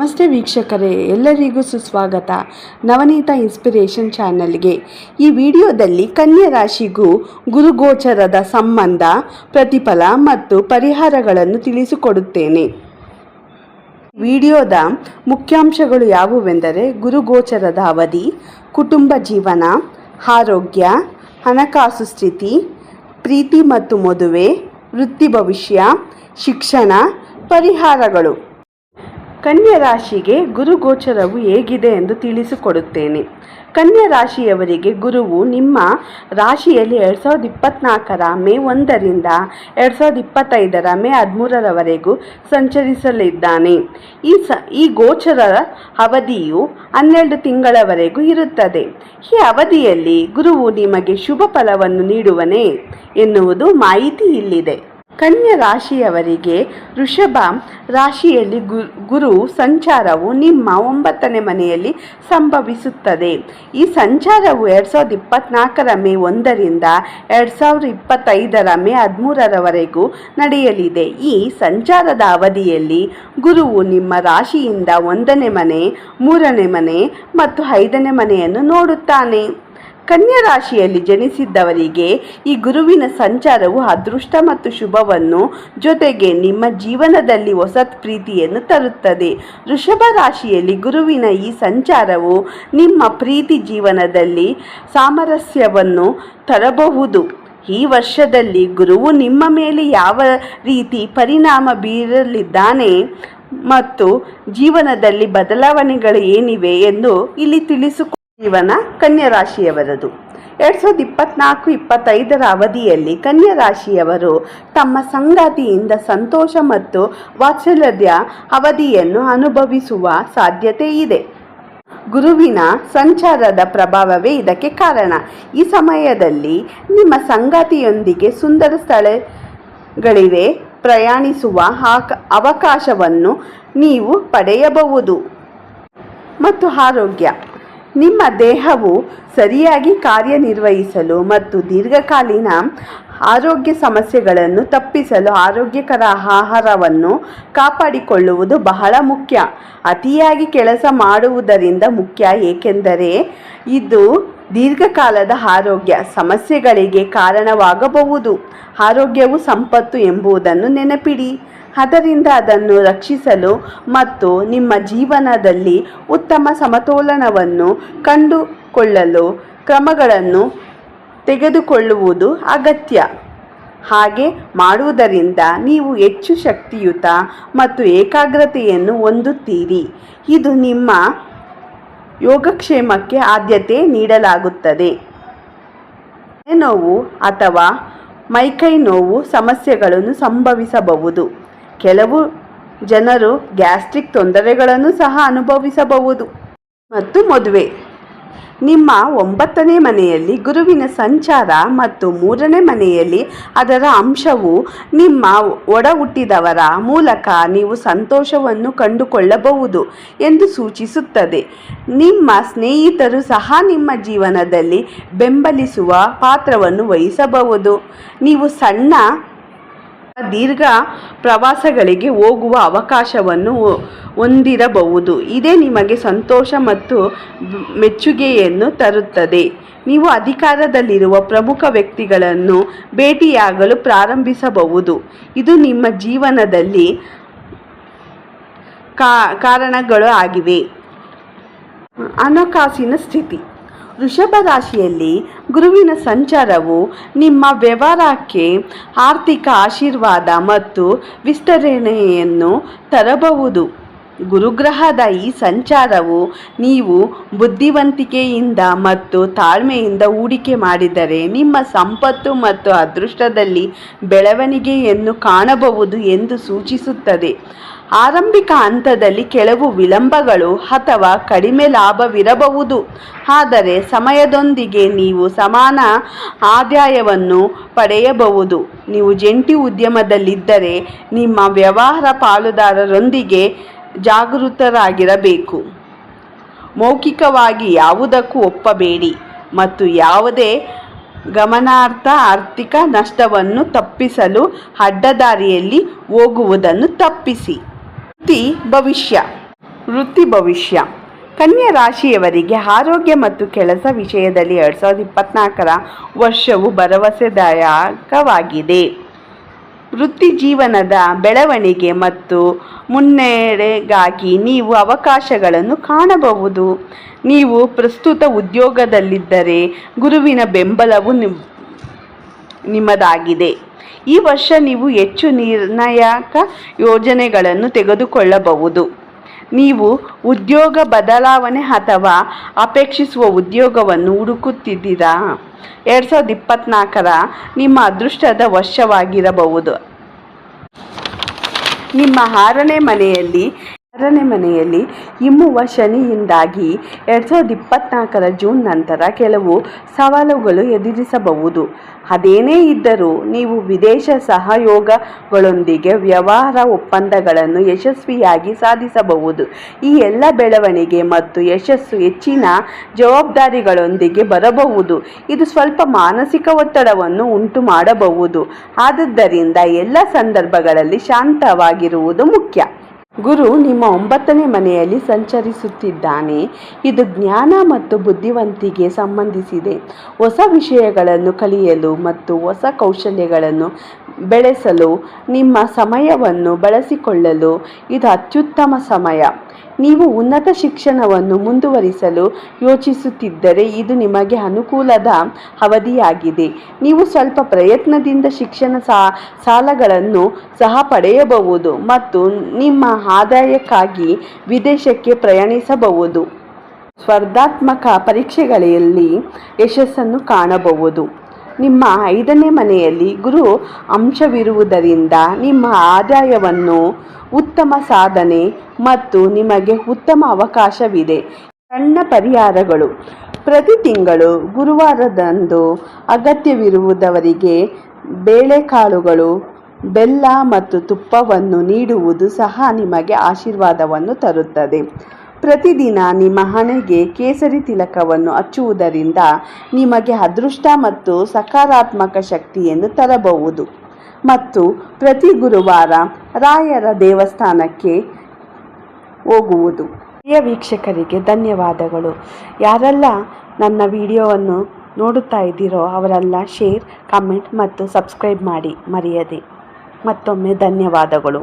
ನಮಸ್ತೆ ವೀಕ್ಷಕರೇ, ಎಲ್ಲರಿಗೂ ಸುಸ್ವಾಗತ ನವನೀತ ಇನ್ಸ್ಪಿರೇಷನ್ ಚಾನಲ್ಗೆ. ಈ ವಿಡಿಯೋದಲ್ಲಿ ಕನ್ಯಾ ರಾಶಿಗೂ ಗುರುಗೋಚರದ ಸಂಬಂಧ, ಪ್ರತಿಫಲ ಮತ್ತು ಪರಿಹಾರಗಳನ್ನು ತಿಳಿಸಿಕೊಡುತ್ತೇನೆ. ವಿಡಿಯೋದ ಮುಖ್ಯಾಂಶಗಳು ಯಾವುವೆಂದರೆ, ಗುರುಗೋಚರದ ಅವಧಿ, ಕುಟುಂಬ ಜೀವನ, ಆರೋಗ್ಯ, ಹಣಕಾಸು ಸ್ಥಿತಿ, ಪ್ರೀತಿ ಮತ್ತು ಮದುವೆ, ವೃತ್ತಿ ಭವಿಷ್ಯ, ಶಿಕ್ಷಣ, ಪರಿಹಾರಗಳು. ಕನ್ಯಾ ರಾಶಿಗೆ ಗುರು ಗೋಚರವು ಹೇಗಿದೆ ಎಂದು ತಿಳಿಸಿಕೊಡುತ್ತೇನೆ. ಕನ್ಯಾ ರಾಶಿಯವರಿಗೆ ಗುರುವು ನಿಮ್ಮ ರಾಶಿಯಲ್ಲಿ ಎರಡು ಸಾವಿರದ ಇಪ್ಪತ್ತ್ನಾಲ್ಕರ ಮೇ ಒಂದರಿಂದ ಎರಡು ಸಾವಿರದ ಇಪ್ಪತ್ತೈದರ ಮೇ ಹದಿಮೂರರವರೆಗೂ ಸಂಚರಿಸಲಿದ್ದಾನೆ. ಈ ಸ, ಈ ಗೋಚರ ಅವಧಿಯು ಹನ್ನೆರಡು ತಿಂಗಳವರೆಗೂ ಇರುತ್ತದೆ. ಈ ಅವಧಿಯಲ್ಲಿ ಗುರುವು ನಿಮಗೆ ಶುಭ ಫಲವನ್ನು ನೀಡುವನೇ ಎನ್ನುವುದು ಮಾಹಿತಿ ಇಲ್ಲಿದೆ. ಕನ್ಯಾ ರಾಶಿಯವರಿಗೆ ವೃಷಭ ರಾಶಿಯಲ್ಲಿ ಗುರು ಸಂಚಾರವು ನಿಮ್ಮ ಒಂಬತ್ತನೇ ಮನೆಯಲ್ಲಿ ಸಂಭವಿಸುತ್ತದೆ. ಈ ಸಂಚಾರವು ಎರಡು ಸಾವಿರದ ಇಪ್ಪತ್ನಾಲ್ಕರ ಮೇ ಒಂದರಿಂದ ಎರಡು ಸಾವಿರದ ಇಪ್ಪತ್ತೈದರ ಮೇ ಹದಿಮೂರರವರೆಗೂ ನಡೆಯಲಿದೆ. ಈ ಸಂಚಾರದ ಅವಧಿಯಲ್ಲಿ ಗುರುವು ನಿಮ್ಮ ರಾಶಿಯಿಂದ ಒಂದನೇ ಮನೆ, ಮೂರನೇ ಮನೆ ಮತ್ತು ಐದನೇ ಮನೆಯನ್ನು ನೋಡುತ್ತಾನೆ. ಕನ್ಯಾ ರಾಶಿಯಲ್ಲಿ ಜನಿಸಿದ್ದವರಿಗೆ ಈ ಗುರುವಿನ ಸಂಚಾರವು ಅದೃಷ್ಟ ಮತ್ತು ಶುಭವನ್ನು ಜೊತೆಗೆ ನಿಮ್ಮ ಜೀವನದಲ್ಲಿ ಹೊಸತ್ ಪ್ರೀತಿಯನ್ನು ತರುತ್ತದೆ. ವೃಷಭ ರಾಶಿಯಲ್ಲಿ ಗುರುವಿನ ಈ ಸಂಚಾರವು ನಿಮ್ಮ ಪ್ರೀತಿ ಜೀವನದಲ್ಲಿ ಸಾಮರಸ್ಯವನ್ನು ತರಬಹುದು. ಈ ವರ್ಷದಲ್ಲಿ ಗುರುವು ನಿಮ್ಮ ಮೇಲೆ ಯಾವ ರೀತಿ ಪರಿಣಾಮ ಬೀರಲಿದ್ದಾನೆ ಮತ್ತು ಜೀವನದಲ್ಲಿ ಬದಲಾವಣೆಗಳು ಏನಿವೆ ಎಂದು ಇಲ್ಲಿ ತಿಳಿಸಿಕೊ ಜೀವನ ಕನ್ಯಾ ರಾಶಿಯವರದು ಎರಡು ಸಾವಿರದ ಇಪ್ಪತ್ನಾಲ್ಕು, ಇಪ್ಪತ್ತೈದರ ಅವಧಿಯಲ್ಲಿ ಕನ್ಯಾ ರಾಶಿಯವರು ತಮ್ಮ ಸಂಗಾತಿಯಿಂದ ಸಂತೋಷ ಮತ್ತು ವಾತ್ಸಲ್ಯದ ಅವಧಿಯನ್ನು ಅನುಭವಿಸುವ ಸಾಧ್ಯತೆ ಇದೆ. ಗುರುವಿನ ಸಂಚಾರದ ಪ್ರಭಾವವೇ ಇದಕ್ಕೆ ಕಾರಣ. ಈ ಸಮಯದಲ್ಲಿ ನಿಮ್ಮ ಸಂಗಾತಿಯೊಂದಿಗೆ ಸುಂದರ ಸ್ಥಳಗಳಿವೆ. ಪ್ರಯಾಣಿಸುವ ಅವಕಾಶವನ್ನು ನೀವು ಪಡೆಯಬಹುದು. ಮತ್ತು ಆರೋಗ್ಯ. ನಿಮ್ಮ ದೇಹವು ಸರಿಯಾಗಿ ಕಾರ್ಯನಿರ್ವಹಿಸಲು ಮತ್ತು ದೀರ್ಘಕಾಲೀನ ಆರೋಗ್ಯ ಸಮಸ್ಯೆಗಳನ್ನು ತಪ್ಪಿಸಲು ಆರೋಗ್ಯಕರ ಆಹಾರವನ್ನು ಕಾಪಾಡಿಕೊಳ್ಳುವುದು ಬಹಳ ಮುಖ್ಯ. ಅತಿಯಾಗಿ ಕೆಲಸ ಮಾಡುವುದರಿಂದ ಮುಖ್ಯ, ಏಕೆಂದರೆ ಇದು ದೀರ್ಘಕಾಲದ ಆರೋಗ್ಯ ಸಮಸ್ಯೆಗಳಿಗೆ ಕಾರಣವಾಗಬಹುದು. ಆರೋಗ್ಯವು ಸಂಪತ್ತು ಎಂಬುದನ್ನು ನೆನಪಿಡಿ. ಅದರಿಂದ ಅದನ್ನು ರಕ್ಷಿಸಲು ಮತ್ತು ನಿಮ್ಮ ಜೀವನದಲ್ಲಿ ಉತ್ತಮ ಸಮತೋಲನವನ್ನು ಕಂಡುಕೊಳ್ಳಲು ಕ್ರಮಗಳನ್ನು ತೆಗೆದುಕೊಳ್ಳುವುದು ಅಗತ್ಯ. ಹಾಗೆ ಮಾಡುವುದರಿಂದ ನೀವು ಹೆಚ್ಚು ಶಕ್ತಿಯುತ ಮತ್ತು ಏಕಾಗ್ರತೆಯನ್ನು ಹೊಂದುತ್ತೀರಿ. ಇದು ನಿಮ್ಮ ಯೋಗಕ್ಷೇಮಕ್ಕೆ ಆದ್ಯತೆ ನೀಡಲಾಗುತ್ತದೆ. ನೋವು ಅಥವಾ ಮೈಕೈ ನೋವು ಸಮಸ್ಯೆಗಳನ್ನು ಸಂಭವಿಸಬಹುದು. ಕೆಲವು ಜನರು ಗ್ಯಾಸ್ಟ್ರಿಕ್ ತೊಂದರೆಗಳನ್ನು ಸಹ ಅನುಭವಿಸಬಹುದು. ಮತ್ತು ಮದುವೆ. ನಿಮ್ಮ ಒಂಬತ್ತನೇ ಮನೆಯಲ್ಲಿ ಗುರುವಿನ ಸಂಚಾರ ಮತ್ತು ಮೂರನೇ ಮನೆಯಲ್ಲಿ ಅದರ ಅಂಶವು ನಿಮ್ಮ ಒಡ ಹುಟ್ಟಿದವರ ಮೂಲಕ ನೀವು ಸಂತೋಷವನ್ನು ಕಂಡುಕೊಳ್ಳಬಹುದು ಎಂದು ಸೂಚಿಸುತ್ತದೆ. ನಿಮ್ಮ ಸ್ನೇಹಿತರು ಸಹ ನಿಮ್ಮ ಜೀವನದಲ್ಲಿ ಬೆಂಬಲಿಸುವ ಪಾತ್ರವನ್ನು ವಹಿಸಬಹುದು. ನೀವು ಸಣ್ಣ ದೀರ್ಘ ಪ್ರವಾಸಗಳಿಗೆ ಹೋಗುವ ಅವಕಾಶವನ್ನು ಹೊಂದಿರಬಹುದು. ಇದೇ ನಿಮಗೆ ಸಂತೋಷ ಮತ್ತು ಮೆಚ್ಚುಗೆಯನ್ನು ತರುತ್ತದೆ. ನೀವು ಅಧಿಕಾರದಲ್ಲಿರುವ ಪ್ರಮುಖ ವ್ಯಕ್ತಿಗಳನ್ನು ಭೇಟಿಯಾಗಲು ಪ್ರಾರಂಭಿಸಬಹುದು. ಇದು ನಿಮ್ಮ ಜೀವನದಲ್ಲಿ ಕಾರಣಗಳು ಆಗಿವೆ. ಹಣಕಾಸಿನ ಸ್ಥಿತಿ. ವೃಷಭ ರಾಶಿಯಲ್ಲಿ ಗುರುವಿನ ಸಂಚಾರವು ನಿಮ್ಮ ವ್ಯವಹಾರಕ್ಕೆ ಆರ್ಥಿಕ ಆಶೀರ್ವಾದ ಮತ್ತು ವಿಸ್ತರಣೆಯನ್ನು ತರಬಹುದು. ಗುರುಗ್ರಹದ ಈ ಸಂಚಾರವು ನೀವು ಬುದ್ಧಿವಂತಿಕೆಯಿಂದ ಮತ್ತು ತಾಳ್ಮೆಯಿಂದ ಹೂಡಿಕೆ ಮಾಡಿದರೆ ನಿಮ್ಮ ಸಂಪತ್ತು ಮತ್ತು ಅದೃಷ್ಟದಲ್ಲಿ ಬೆಳವಣಿಗೆಯನ್ನು ಕಾಣಬಹುದು ಎಂದು ಸೂಚಿಸುತ್ತದೆ. ಆರಂಭಿಕ ಹಂತದಲ್ಲಿ ಕೆಲವು ವಿಳಂಬಗಳು ಅಥವಾ ಕಡಿಮೆ ಲಾಭವಿರಬಹುದು. ಆದರೆ ಸಮಯದೊಂದಿಗೆ ನೀವು ಸಮಾನ ಆದಾಯವನ್ನು ಪಡೆಯಬಹುದು. ನೀವು ಜಂಟಿ ಉದ್ಯಮದಲ್ಲಿದ್ದರೆ ನಿಮ್ಮ ವ್ಯವಹಾರ ಪಾಲುದಾರರೊಂದಿಗೆ ಜಾಗೃತರಾಗಿರಬೇಕು ಮೌಖಿಕವಾಗಿ ಯಾವುದಕ್ಕೂ ಒಪ್ಪಬೇಡಿ ಮತ್ತು ಯಾವುದೇ ಗಮನಾರ್ಹ ಆರ್ಥಿಕ ನಷ್ಟವನ್ನು ತಪ್ಪಿಸಲು ಅಡ್ಡದಾರಿಯಲ್ಲಿ ಹೋಗುವುದನ್ನು ತಪ್ಪಿಸಿ. ವೃತ್ತಿ ಭವಿಷ್ಯ. ವೃತ್ತಿ ಭವಿಷ್ಯ. ಕನ್ಯಾ ರಾಶಿಯವರಿಗೆ ಆರೋಗ್ಯ ಮತ್ತು ಕೆಲಸ ವಿಷಯದಲ್ಲಿ ಎರಡು ಸಾವಿರದ ಇಪ್ಪತ್ನಾಲ್ಕರ ವರ್ಷವು ಭರವಸೆದಾಯಕವಾಗಿದೆ. ವೃತ್ತಿ ಜೀವನದ ಬೆಳವಣಿಗೆ ಮತ್ತು ಮುನ್ನಡೆಗಾಗಿ ನೀವು ಅವಕಾಶಗಳನ್ನು ಕಾಣಬಹುದು. ನೀವು ಪ್ರಸ್ತುತ ಉದ್ಯೋಗದಲ್ಲಿದ್ದರೆ ಗುರುವಿನ ಬೆಂಬಲವು ನಿಮ್, ನಿಮ್ಮದಾಗಿದೆ. ಈ ವರ್ಷ ನೀವು ಹೆಚ್ಚು ನಿರ್ಣಾಯಕ ಯೋಜನೆಗಳನ್ನು ತೆಗೆದುಕೊಳ್ಳಬಹುದು. ನೀವು ಉದ್ಯೋಗ ಬದಲಾವಣೆ ಅಥವಾ ಅಪೇಕ್ಷಿಸುವ ಉದ್ಯೋಗವನ್ನು ಹುಡುಕುತ್ತಿದ್ದೀರಾ? ಎರಡು ಸಾವಿರದ ಇಪ್ಪತ್ತ್ನಾಲ್ಕರ ನಿಮ್ಮ ಅದೃಷ್ಟದ ವರ್ಷವಾಗಿರಬಹುದು. ನಿಮ್ಮ ಆರನೇ ಮನೆಯಲ್ಲಿ ಆರನೇ ಮನೆಯಲ್ಲಿ ಇಮ್ಮುವ ಶನಿಯಿಂದಾಗಿ ಎರಡು ಸಾವಿರದ ಇಪ್ಪತ್ನಾಲ್ಕರ ಜೂನ್ ನಂತರ ಕೆಲವು ಸವಾಲುಗಳು ಎದುರಿಸಬಹುದು. ಅದೇನೇ ಇದ್ದರೂ ನೀವು ವಿದೇಶ ಸಹಯೋಗಗಳೊಂದಿಗೆ ವ್ಯವಹಾರ ಒಪ್ಪಂದಗಳನ್ನು ಯಶಸ್ವಿಯಾಗಿ ಸಾಧಿಸಬಹುದು. ಈ ಎಲ್ಲ ಬೆಳವಣಿಗೆ ಮತ್ತು ಯಶಸ್ಸು ಹೆಚ್ಚಿನ ಜವಾಬ್ದಾರಿಗಳೊಂದಿಗೆ ಬರಬಹುದು. ಇದು ಸ್ವಲ್ಪ ಮಾನಸಿಕ ಒತ್ತಡವನ್ನು ಉಂಟು ಮಾಡಬಹುದು ಆದುದರಿಂದ ಎಲ್ಲ ಸಂದರ್ಭಗಳಲ್ಲಿ ಶಾಂತವಾಗಿರುವುದು ಮುಖ್ಯ. ಗುರು ನಿಮ್ಮ ಒಂಬತ್ತನೇ ಮನೆಯಲ್ಲಿ ಸಂಚರಿಸುತ್ತಿದ್ದಾನೆ. ಇದು ಜ್ಞಾನ ಮತ್ತು ಬುದ್ಧಿವಂತಿಗೆ ಸಂಬಂಧಿಸಿದೆ. ಹೊಸ ವಿಷಯಗಳನ್ನು ಕಲಿಯಲು ಮತ್ತು ಹೊಸ ಕೌಶಲ್ಯಗಳನ್ನು ಬೆಳೆಸಲು, ನಿಮ್ಮ ಸಮಯವನ್ನು ಬಳಸಿಕೊಳ್ಳಲು ಇದು ಅತ್ಯುತ್ತಮ ಸಮಯ. ನೀವು ಉನ್ನತ ಶಿಕ್ಷಣವನ್ನು ಮುಂದುವರಿಸಲು ಯೋಚಿಸುತ್ತಿದ್ದರೆ ಇದು ನಿಮಗೆ ಅನುಕೂಲದ ಅವಧಿಯಾಗಿದೆ. ನೀವು ಸ್ವಲ್ಪ ಪ್ರಯತ್ನದಿಂದ ಶಿಕ್ಷಣ ಸಾಲಗಳನ್ನು ಸಹ ಪಡೆಯಬಹುದು ಮತ್ತು ನಿಮ್ಮ ಆದಾಯಕ್ಕಾಗಿ ವಿದೇಶಕ್ಕೆ ಪ್ರಯಾಣಿಸಬಹುದು. ಸ್ಪರ್ಧಾತ್ಮಕ ಪರೀಕ್ಷೆಗಳಲ್ಲಿ ಯಶಸ್ಸನ್ನು ಕಾಣಬಹುದು. ನಿಮ್ಮ ಐದನೇ ಮನೆಯಲ್ಲಿ ಗುರು ಅಂಶವಿರುವುದರಿಂದ ನಿಮ್ಮ ಆದಾಯವನ್ನು ಉತ್ತಮ ಸಾಧನೆ ಮತ್ತು ನಿಮಗೆ ಉತ್ತಮ ಅವಕಾಶವಿದೆ. ಸಣ್ಣ ಪರಿಹಾರಗಳು. ಪ್ರತಿ ತಿಂಗಳು ಗುರುವಾರದಂದು ಅಗತ್ಯವಿರುವುದವರಿಗೆ ಬೇಳೆಕಾಳುಗಳು, ಬೆಲ್ಲ ಮತ್ತು ತುಪ್ಪವನ್ನು ನೀಡುವುದು ಸಹ ನಿಮಗೆ ಆಶೀರ್ವಾದವನ್ನು ತರುತ್ತದೆ. ಪ್ರತಿದಿನ ನಿಮ್ಮ ಹಣೆಗೆ ಕೇಸರಿ ತಿಲಕವನ್ನು ಹಚ್ಚುವುದರಿಂದ ನಿಮಗೆ ಅದೃಷ್ಟ ಮತ್ತು ಸಕಾರಾತ್ಮಕ ಶಕ್ತಿಯನ್ನು ತರಬಹುದು. ಮತ್ತು ಪ್ರತಿ ಗುರುವಾರ ರಾಯರ ದೇವಸ್ಥಾನಕ್ಕೆ ಹೋಗುವುದು. ಪ್ರಿಯ ವೀಕ್ಷಕರಿಗೆ ಧನ್ಯವಾದಗಳು. ಯಾರೆಲ್ಲ ನನ್ನ ವಿಡಿಯೋವನ್ನು ನೋಡುತ್ತಾ ಇದ್ದೀರೋ ಅವರೆಲ್ಲ ಶೇರ್, ಕಮೆಂಟ್ ಮತ್ತು ಸಬ್ಸ್ಕ್ರೈಬ್ ಮಾಡಿ ಮರೆಯದೆ. ಮತ್ತೊಮ್ಮೆ ಧನ್ಯವಾದಗಳು.